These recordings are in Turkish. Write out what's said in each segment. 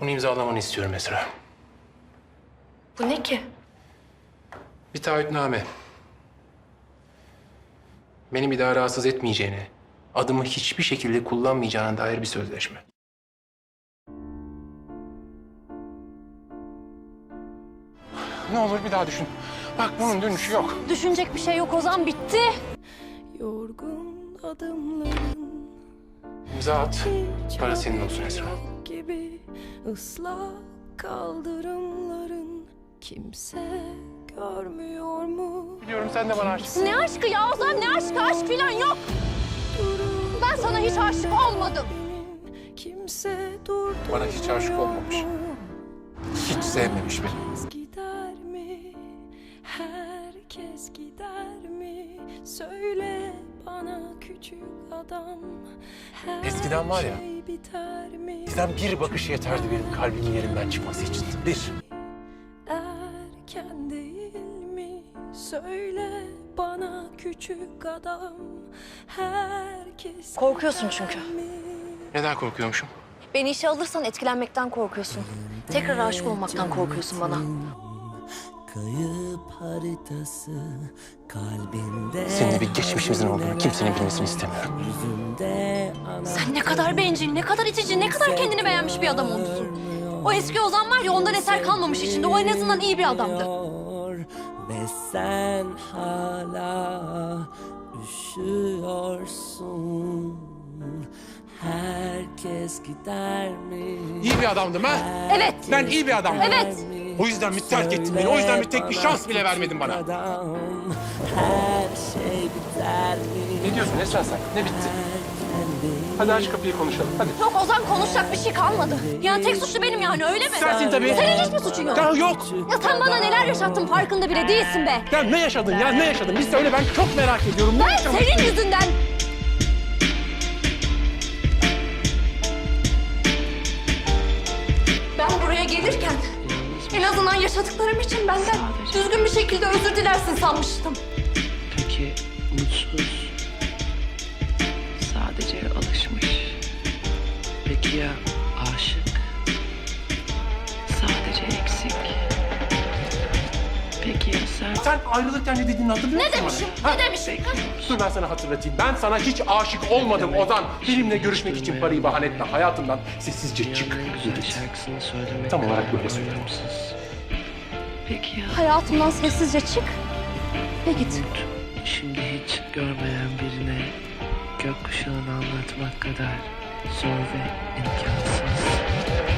Bunu imzalamanı istiyorum Esra. Bu ne ki? Bir taahhütname. Beni bir daha rahatsız etmeyeceğine, adımı hiçbir şekilde kullanmayacağına dair bir sözleşme. Ne olur bir daha düşün. Bak bunun dönüşü yok. Düşünecek bir şey yok Ozan bitti. Yorgun adımların İmza at. Para senin olsun Esra. Islak kaldırımların kimse görmüyor mu? Biliyorum sen de bana aşıksın. Ne aşkı ya Ozan ne aşkı aşk falan yok. Ben sana hiç aşık olmadım. Kimse durdu. Bana hiç aşık olmamış. Hiç sevmemiş beni. Herkes gider mi? Herkes gider mi? Söyle bana küçük adam. Her Eskiden var ya, şey biter mi? Bizden bir bakış yeterdi benim kalbimin yerinden çıkması için. Bir. Erken değil mi? Söyle bana küçük adam. Herkes Korkuyorsun çünkü. Neden korkuyormuşum? Beni işe alırsan etkilenmekten korkuyorsun. Tekrar aşık olmaktan korkuyorsun bana. Kayıp haritası kalbinde Seninle bir geçmişimizin olduğunu kimsenin bilmesini istemiyorum. Sen ne kadar bencil, ne kadar itici, ne kadar kendini beğenmiş bir adam olmuşsun. O eski Ozan var ya ondan eser kalmamış içinde. O en azından iyi bir adamdı. Ve sen hala üşüyorsun Herkes gider mi? İyi bir adamdım ha? Evet. Ben iyi bir adamdım. Evet. O yüzden mi terk ettin beni? O yüzden mi tek bir şans bile vermedin bana? Adam, her şey biter mi? Ne diyorsun Esra sen? Ne bitti? Hadi aç kapıyı konuşalım. Hadi. Yok Ozan konuşacak bir şey kalmadı. Yani tek suçlu benim yani öyle mi? Sensin tabii. Senin hiçbir suçun yok. Ya yok. Ya sen bana neler yaşattın farkında bile değilsin be. Ya ne yaşadın ya? Ne yaşadın? Bir söyle ben çok merak ediyorum. Ne Ben yaşadın? senin yüzünden. Azından yaşadıklarım için benden düzgün bir şekilde özür dilersin sanmıştım. Peki mutsuz? Sadece alışmış. Peki ya aşık? Sadece eksik. Peki ya sen? Sen ayrılırken ne dediğini hatırlıyor Ne musun demişim? bana? Ne demişim? ha? Dur ben sana hatırlatayım. Ben sana hiç aşık olmadım Ozan. Benimle görüşmek için parayı bahane etme. Hayatımdan sessizce çık. Dünyanın en güzel şarkısını söylemek Tam olarak böyle bana söyledim. anlamsız. Peki ya Hayatımdan sessizce çık ve git. umut şimdi hiç görmeyen birine gökkuşağını anlatmak kadar zor ve imkansız.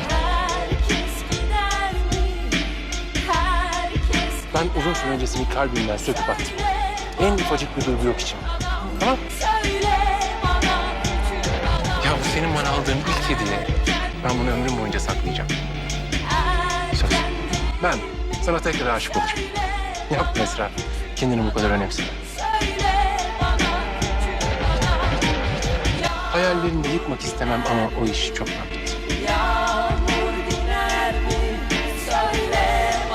Herkes gider mi? Herkes Ben uzun süre öncesini kalbimden söküp attım. En ufacık bir duygu yok içimde. Tamam? söyle bana küçük adam. Ya bu senin bana aldığın ilk hediye. Ben bunu ömrüm boyunca saklayacağım. Söz. Ben sana tekrar aşık olacağım. Yapma Esra. Kendini bu kadar önemseme. Hayallerini yıkmak istemem ama o iş çok bana.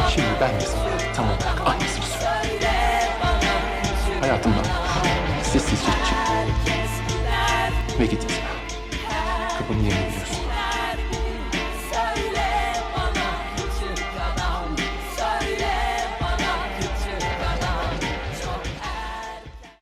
Şimdi ben de sana tam olarak aynısını söylüyorum. Hayatımdan sessizce çık ve git.